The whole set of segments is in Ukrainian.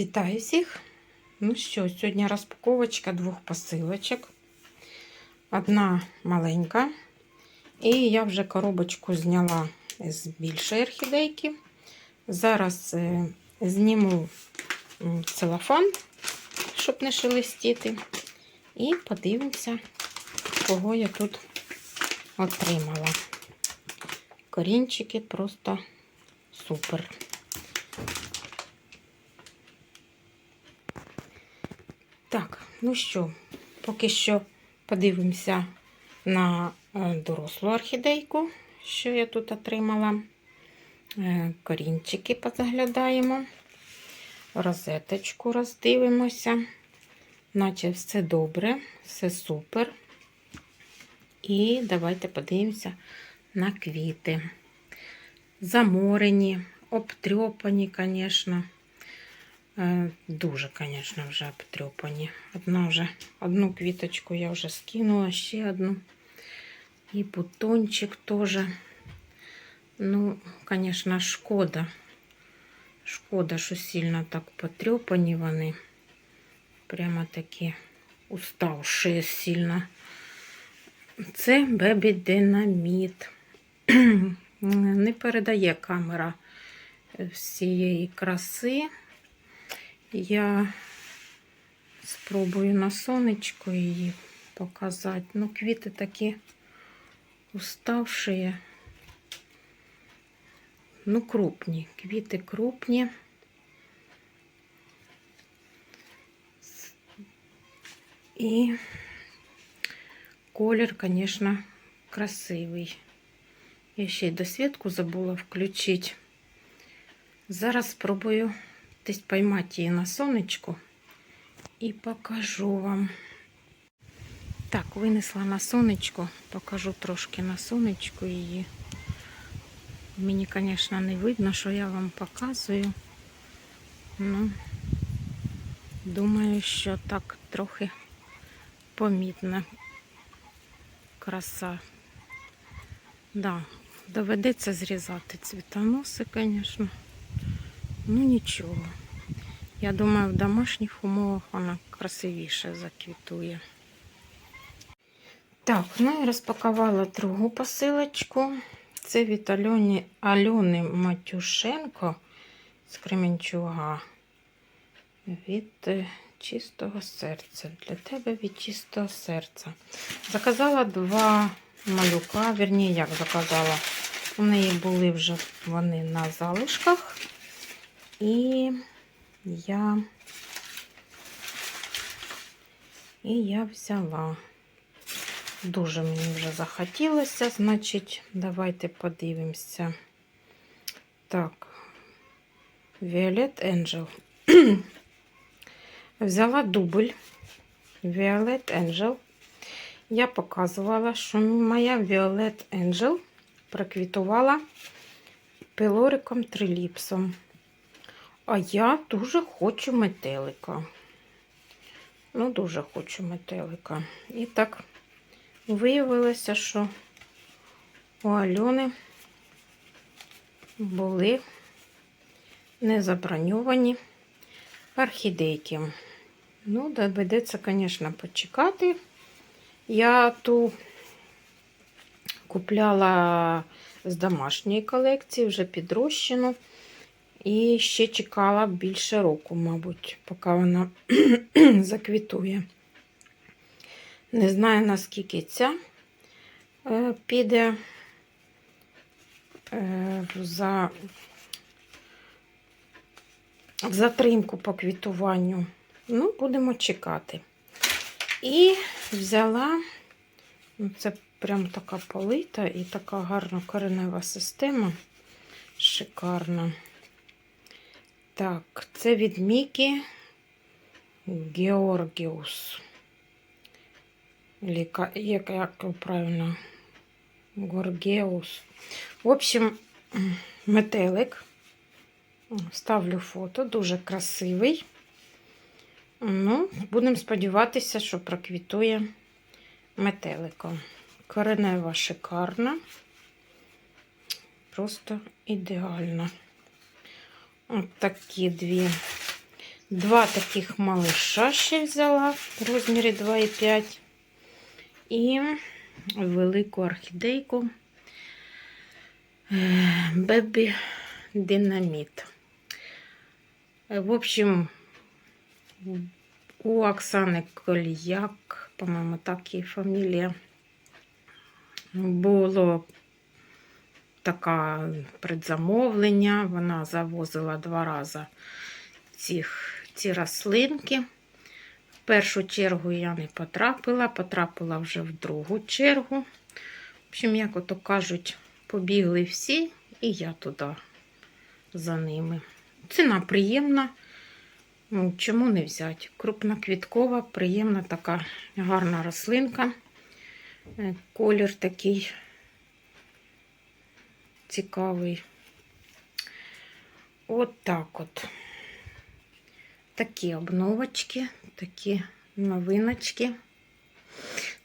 Вітаю всіх! Ну що, сьогодні розпаковочка двох посилочок. Одна маленька. І я вже коробочку зняла з більшої орхідейки. Зараз е, зніму целофан, щоб не шелестіти. І подивимося, кого я тут отримала. Корінчики просто супер. Так, ну що, поки що подивимося на е, дорослу орхідейку, що я тут отримала. Е, Корінчики позаглядаємо, розеточку роздивимося. Наче все добре, все супер. І давайте подивимося на квіти. Заморені, обтрьопані, звісно. Е, Дуже, звісно, вже обтрьопані. Одна вже, одну квіточку я вже скинула, ще одну. І бутончик теж. Ну, звісно, шкода. Шкода, що сильно так потрьопані вони. Прямо такі уставші сильно. Це бебі динаміт. Не передає камера всієї краси. Я спробую на сонечко її показати. Ну, квіти такі уставші. Ну, крупні. Квіти крупні. І колір, звісно, красивий. Я ще й досвідку забула включити. Зараз спробую десь поймати її на сонечку і покажу вам. Так, винесла на сонечко, покажу трошки на сонечку її. Мені, звісно, не видно, що я вам показую. Ну, думаю, що так трохи помітна краса. Да, доведеться зрізати цвітоноси, звісно. Ну нічого. Я думаю, в домашніх умовах вона красивіше заквітує. Так, ну і розпакувала другу посилочку. Це від Альони, Альони Матюшенко з Кременчуга. Від е, чистого серця. Для тебе від чистого серця. Заказала два малюка, вірні, як заказала. У неї були вже вони на залишках. І я і я взяла. Дуже мені вже захотілося, значить, давайте подивимося. Так, Violet Angel. Взяла дубль Violet Angel. Я показувала, що моя Violet Angel проквітувала пилориком триліпсом. А я дуже хочу метелика. Ну, дуже хочу метелика. І так виявилося, що у Альони були не заброньовані орхідейки. Ну, доведеться, звісно, почекати. Я ту купляла з домашньої колекції, вже підрощену. І ще чекала більше року, мабуть, поки вона заквітує. Не знаю, наскільки ця е, піде е, за затримку по квітуванню. Ну, будемо чекати. І взяла, ну, це прям така полита і така гарна коренева система. Шикарна. Так, це від Мікі Георгіус. Як, як правильно? Горгеус. В общем, метелик. Ставлю фото, дуже красивий. Ну, будемо сподіватися, що проквітує метеликом. Коренева шикарна. Просто ідеальна. От такі дві Два таких малыша ще взяла в розмірі 2,5. І велику орхідейку Бебі Динаміт. Е, В общем, у Оксани Кольяк, по-моєму, так її фамілія, було таке предзамовлення. Вона завозила два рази цих, ці рослинки. В першу чергу я не потрапила, потрапила вже в другу чергу. В общем, як ото кажуть, побігли всі, і я туди за ними. Ціна приємна. Ну, Чому не взяти? Крупноквіткова, приємна така гарна рослинка. Е, Колір такий цікавий. От так от. Такі обновочки, такі новиночки.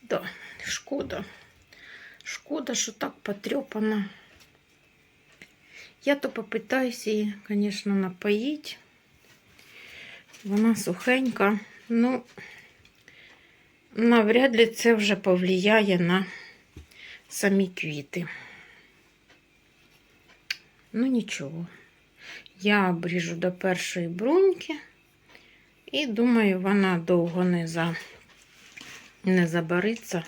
Да, шкода. Шкода, що так потрепано. Я то попитаюся її, звісно, напоїть. Вона сухенька. Ну, навряд ли це вже повлияє на самі квіти. Ну, нічого. Я обріжу до першої бруньки. І думаю, вона довго не, за... не забариться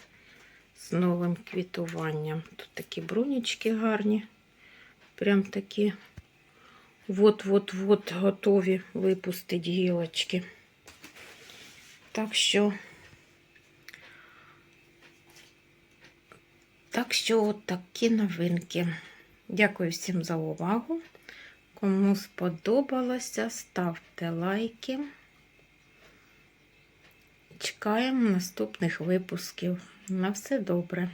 з новим квітуванням. Тут такі брунічки гарні. Прям такі вот-вот-вот готові випустити гілочки. Так що, так що от такі новинки. Дякую всім за увагу. Кому сподобалося, ставте лайки. Чекаємо наступних випусків. На все добре.